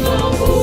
знову.